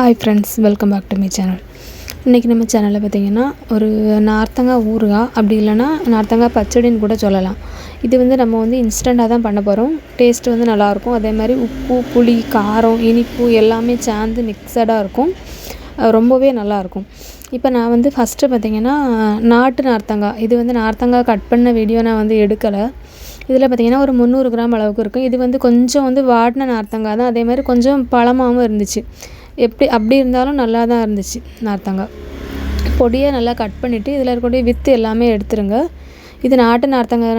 Hi friends welcome back to my channel இன்றைக்கி நம்ம சேனலில் பார்த்தீங்கன்னா ஒரு நார்த்தங்காய் ஊறுகாய் அப்படி இல்லைன்னா நார்த்தங்காய் பச்சடின்னு கூட சொல்லலாம். இது வந்து நம்ம வந்து இன்ஸ்டண்ட்டாக தான் பண்ண போகிறோம் டேஸ்ட் வந்து நல்லாயிருக்கும். அதே மாதிரி உப்பு புளி காரம் இனிப்பு எல்லாமே சேர்ந்து மிக்சடாக இருக்கும். ரொம்பவே நல்லாயிருக்கும். இப்போ நான் வந்து ஃபஸ்ட்டு பார்த்தீங்கன்னா நாட்டு நார்த்தங்காய் இது வந்து நார்த்தங்காய் கட் பண்ண வீடியோ நான் வந்து எடுக்கலை. இதில் பார்த்திங்கன்னா ஒரு முந்நூறு கிராம் அளவுக்கு இருக்கும். இது வந்து கொஞ்சம் வந்து வாடின நார்த்தங்காய் தான். அதே மாதிரி கொஞ்சம் பழமாகவும் இருந்துச்சு. எப்படி அப்படி இருந்தாலும் நல்லா தான் இருந்துச்சு நார்த்தங்காய் பொடியாக நல்லா கட் பண்ணிவிட்டு இதில் இருக்கக்கூடிய வித்து எல்லாமே எடுத்துருங்க. இது நாட்டு நார்த்தங்காய்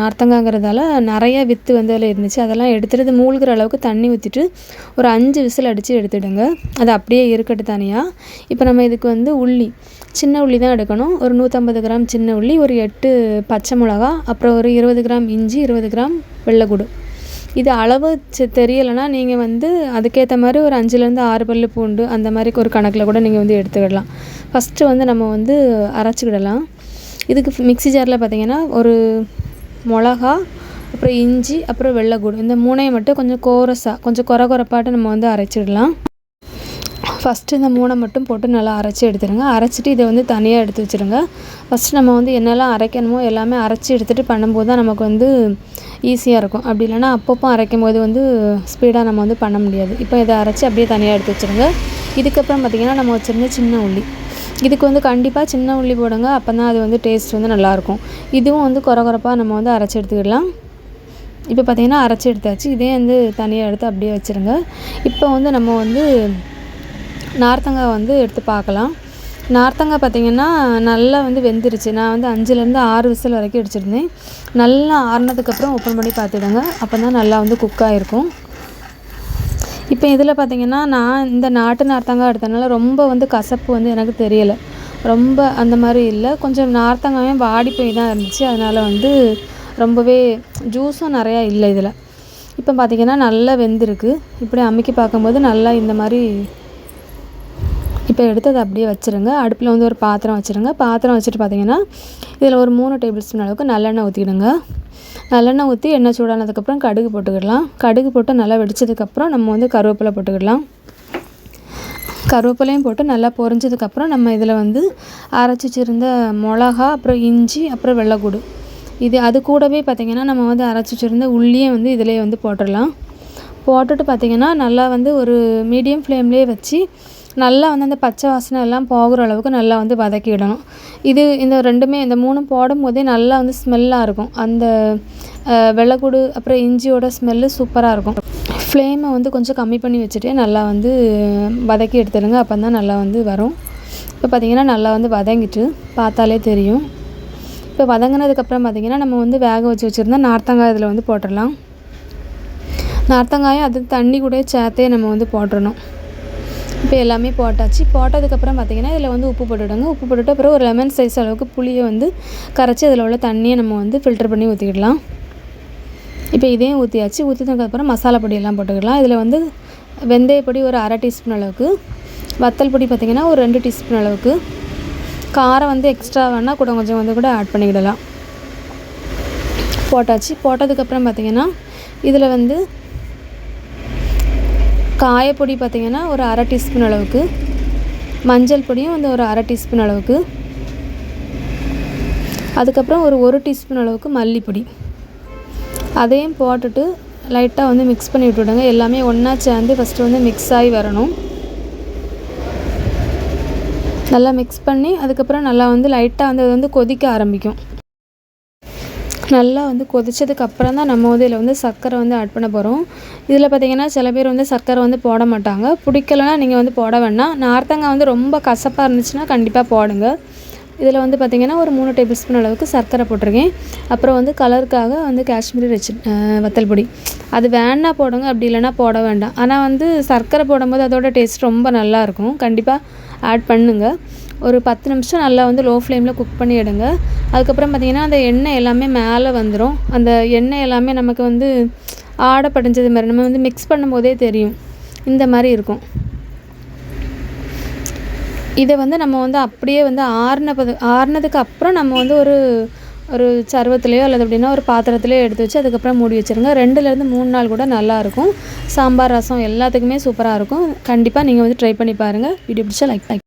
நார்த்தங்காங்கிறதால நிறையா நிறைய வித்து வந்து அதில் இருந்துச்சு. அதெல்லாம் எடுத்துகிட்டு மூழ்கிற அளவுக்கு தண்ணி ஊற்றிட்டு ஒரு அஞ்சு விசில் அடித்து எடுத்துடுங்க. அது அப்படியே இருக்கட்டு தனியாக இப்போ நம்ம இதுக்கு வந்து உள்ளி சின்ன உள்ளி தான் எடுக்கணும். ஒரு நூற்றம்பது கிராம் சின்ன உள்ளி ஒரு எட்டு பச்சை மிளகா அப்புறம் ஒரு இருபது கிராம் இஞ்சி இருபது கிராம் வெள்ளைக்கூடு. இது அளவு செ- தெரியலைன்னா நீங்கள் வந்து அதுக்கேற்ற மாதிரி ஒரு அஞ்சுலேருந்து ஆறு பல்லு பூண்டு அந்த மாதிரி ஒரு கணக்கில் கூட நீங்கள் வந்து எடுத்துக்கிடலாம். ஃபஸ்ட்டு வந்து நம்ம வந்து அரைச்சிக்கிடலாம். இதுக்கு மிக்ஸி ஜாரில் பார்த்தீங்கன்னா ஒரு மிளகா அப்புறம் இஞ்சி அப்புறம் வெள்ளைக்கூடு இந்த மூணையும் மட்டும் கொஞ்சம் கோரஸாக கொஞ்சம் கொர கொரப்பாட்டு நம்ம வந்து அரைச்சிடலாம். ஃபஸ்ட்டு இந்த மூணை மட்டும் போட்டு நல்லா அரைச்சி எடுத்துடுங்க. அரைச்சிட்டு இதை வந்து தனியாக எடுத்து வச்சுருங்க ஃபஸ்ட்டு நம்ம வந்து என்னெல்லாம் அரைக்கணுமோ எல்லாமே அரைச்சி எடுத்துகிட்டு பண்ணும்போது தான் நமக்கு வந்து ஈஸியாக இருக்கும். அப்படி இல்லைன்னா அப்பப்போ அரைக்கும் போது வந்து ஸ்பீடாக நம்ம வந்து பண்ண முடியாது. இப்போ இதை அரைச்சி அப்படியே தனியாக எடுத்து வச்சுருங்க இதுக்கப்புறம் பார்த்திங்கன்னா நம்ம வச்சுருந்த சின்ன உள்ளி. இதுக்கு வந்து கண்டிப்பாக சின்ன உள்ளி போடுங்க. அப்போ தான் அது வந்து டேஸ்ட் வந்து நல்லாயிருக்கும் இதுவும் வந்து கொர கொரப்பாக நம்ம வந்து அரைச்சி எடுத்துக்கிடலாம் இப்போ பார்த்திங்கன்னா அரைச்சி எடுத்தாச்சு. இதே வந்து தனியாக எடுத்து அப்படியே வச்சுருங்க. இப்போ வந்து நம்ம வந்து நார்த்தங்காய் வந்து எடுத்து பார்க்கலாம். நார்த்தங்காய் பார்த்திங்கன்னா நல்லா வந்து வெந்துருச்சு. நான் வந்து அஞ்சுலேருந்து ஆறு விசில் வரைக்கும் அடிச்சிருந்தேன் நல்லா ஆறுனதுக்கப்புறம் ஓப்பன் பண்ணி பார்த்துடுங்க. அப்போ தான் நல்லா வந்து குக் ஆகிருக்கும் இப்போ இதில் பார்த்திங்கன்னா நான் இந்த நாட்டு நார்த்தங்காய் எடுத்தனால ரொம்ப வந்து கசப்பு வந்து எனக்கு தெரியலை. ரொம்ப அந்த மாதிரி இல்லை. கொஞ்சம் நார்த்தங்காயும் வாடி போய் தான் இருந்துச்சு. அதனால் வந்து ரொம்பவே ஜூஸும் நிறையா இல்லை இதில். இப்போ பார்த்திங்கன்னா நல்லா வெந்திருக்கு. இப்படி அமுக்கி பார்க்கும்போது நல்லா இந்த மாதிரி இப்போ எடுத்து அதை அப்படியே வச்சுருங்க. அடுப்பில் வந்து ஒரு பாத்திரம் வச்சுருங்க. பாத்திரம் வச்சுட்டு பார்த்தீங்கன்னா இதில் ஒரு மூணு டேபிள் ஸ்பூன் அளவுக்கு நல்லெண்ணெய் ஊற்றிடுங்க நல்லெண்ணெய் ஊற்றி எண்ணெய் சூடானதுக்கப்புறம் கடுகு போட்டுக்கிடலாம். கடுகு போட்டு நல்லா வெடிச்சதுக்கப்புறம் நம்ம வந்து கருவேப்பிலை போட்டுக்கிடலாம். கருவேப்பிலையும் போட்டு நல்லா பொரிஞ்சதுக்கப்புறம் நம்ம இதில் வந்து அரைச்சி வச்சுருந்த மிளகா அப்புறம் இஞ்சி அப்புறம் வெள்ளைக்கூடு. இது அது கூடவே பார்த்திங்கன்னா நம்ம வந்து அரைச்சி வச்சுருந்த உள்ளியே வந்து இதிலே வந்து போட்டுடலாம். போட்டுட்டு பார்த்திங்கன்னா நல்லா வந்து ஒரு மீடியம் ஃப்ளேம்லேயே வச்சு நல்லா வந்து அந்த பச்சை வாசனை எல்லாம் போகிற அளவுக்கு நல்லா வந்து வதக்கிடணும். இது இந்த ரெண்டுமே இந்த மூணும் போடும் போதே நல்லா வந்து ஸ்மெல்லாக இருக்கும். அந்த வெள்ளைக்கூடு அப்புறம் இஞ்சியோட ஸ்மெல்லு சூப்பராக இருக்கும். ஃப்ளேமை வந்து கொஞ்சம் கம்மி பண்ணி வச்சுட்டே நல்லா வந்து வதக்கி எடுத்துடுங்க. அப்போ தான் நல்லா வந்து வரும். இப்போ பார்த்திங்கன்னா நல்லா வந்து வதங்கிட்டு பார்த்தாலே தெரியும். இப்போ வதங்கினதுக்கப்புறம் பார்த்திங்கன்னா நம்ம வந்து வேக வச்சு வச்சுருந்தா நார்த்தங்காய் இதில் வந்து போட்டுடலாம். நார்த்தங்காயும் அது தண்ணி கூட சேர்த்தே நம்ம வந்து போட்டுடணும். இப்போ எல்லாமே போட்டாச்சு. போட்டதுக்கப்புறம் பார்த்தீங்கன்னா இதில் வந்து உப்பு போட்டுவிடுங்க உப்பு போட்டுட்டு அப்புறம் ஒரு லெமன் சைஸ் அளவுக்கு புளியை வந்து கரைச்சி அதில் உள்ள தண்ணியை நம்ம வந்து ஃபில்டர் பண்ணி ஊற்றிக்கிடலாம் இப்போ இதையும் ஊற்றியாச்சு ஊற்றினதுக்கப்புறம் மசாலா பொடியெல்லாம் போட்டுக்கலாம் இதில் வந்து வெந்தய பொடி ஒரு அரை டீஸ்பூன் அளவுக்கு. வத்தல் பொடி பார்த்திங்கன்னா ஒரு ரெண்டு டீஸ்பூன் அளவுக்கு. காரம் வந்து எக்ஸ்ட்ரா வேணால் கூட கொஞ்சம் வந்து கூட ஆட் பண்ணிக்கிடலாம். போட்டாச்சு. போட்டதுக்கப்புறம் பார்த்திங்கன்னா இதில் வந்து காயப்பொடி பார்த்திங்கன்னா ஒரு அரை டீஸ்பூன் அளவுக்கு மஞ்சள் பொடியும் வந்து ஒரு அரை டீஸ்பூன் அளவுக்கு அதுக்கப்புறம் ஒரு ஒரு டீஸ்பூன் அளவுக்கு மல்லிப்பொடி. அதையும் போட்டுட்டு லைட்டாக வந்து மிக்ஸ் பண்ணி விட்டுவிடுங்க. எல்லாமே ஒன்றா சேர்ந்து ஃபஸ்ட்டு வந்து மிக்ஸ் ஆகி வரணும். நல்லா மிக்ஸ் பண்ணி அதுக்கப்புறம் நல்லா வந்து லைட்டாக வந்து அது வந்து கொதிக்க ஆரம்பிக்கும். நல்லா வந்து கொதிச்சதுக்கு அப்புறம் தான் நம்ம வந்து இதில் வந்து சர்க்கரை வந்து ஆட் பண்ண போகிறோம் இதில் பார்த்தீங்கன்னா சில பேர் வந்து சர்க்கரை வந்து போட மாட்டாங்க. பிடிக்கலனா நீங்கள் வந்து போட வேண்டாம் நார்த்தங்காய் வந்து ரொம்ப கசப்பாக இருந்துச்சுன்னா கண்டிப்பாக போடுங்க. இதில் வந்து பார்த்திங்கன்னா ஒரு மூணு டேபிள் ஸ்பூன் அளவுக்கு சர்க்கரை போட்டிருக்கேன். அப்புறம் வந்து கலருக்காக வந்து காஷ்மீரி ரெச்சி வத்தல் பொடி. அது வேணா போடுங்க அப்படி இல்லைன்னா போட வேண்டாம். ஆனால் வந்து சர்க்கரை போடும்போது அதோட டேஸ்ட் ரொம்ப நல்லா இருக்கும். கண்டிப்பாக ஆட் பண்ணுங்கள் ஒரு பத்து நிமிஷம் நல்லா வந்து லோ ஃப்ளேமில் குக் பண்ணி எடுங்க. அதுக்கப்புறம் பார்த்திங்கன்னா அந்த எண்ணெய் எல்லாமே மேலே வந்துடும் அந்த எண்ணெய் எல்லாமே நமக்கு வந்து ஆடை படிஞ்சது மாதிரி நம்ம வந்து மிக்ஸ் பண்ணும்போதே தெரியும். இந்த மாதிரி இருக்கும். இதை வந்து நம்ம வந்து அப்படியே வந்து ஆறுன பது ஆறுனதுக்கு அப்புறம் நம்ம வந்து ஒரு ஒரு சர்வத்துலேயோ அல்லது அப்படின்னா ஒரு பாத்திரத்துலேயோ எடுத்து வச்சு அதுக்கப்புறம் மூடி வச்சுருங்க. ரெண்டுலேருந்து மூணு நாள் கூட நல்லாயிருக்கும் சாம்பார் ரசம் எல்லாத்துக்குமே சூப்பராக இருக்கும். கண்டிப்பாக நீங்கள் வந்து ட்ரை பண்ணி பாருங்கள் வீடியோ பிடிச்சா லைக் லைக்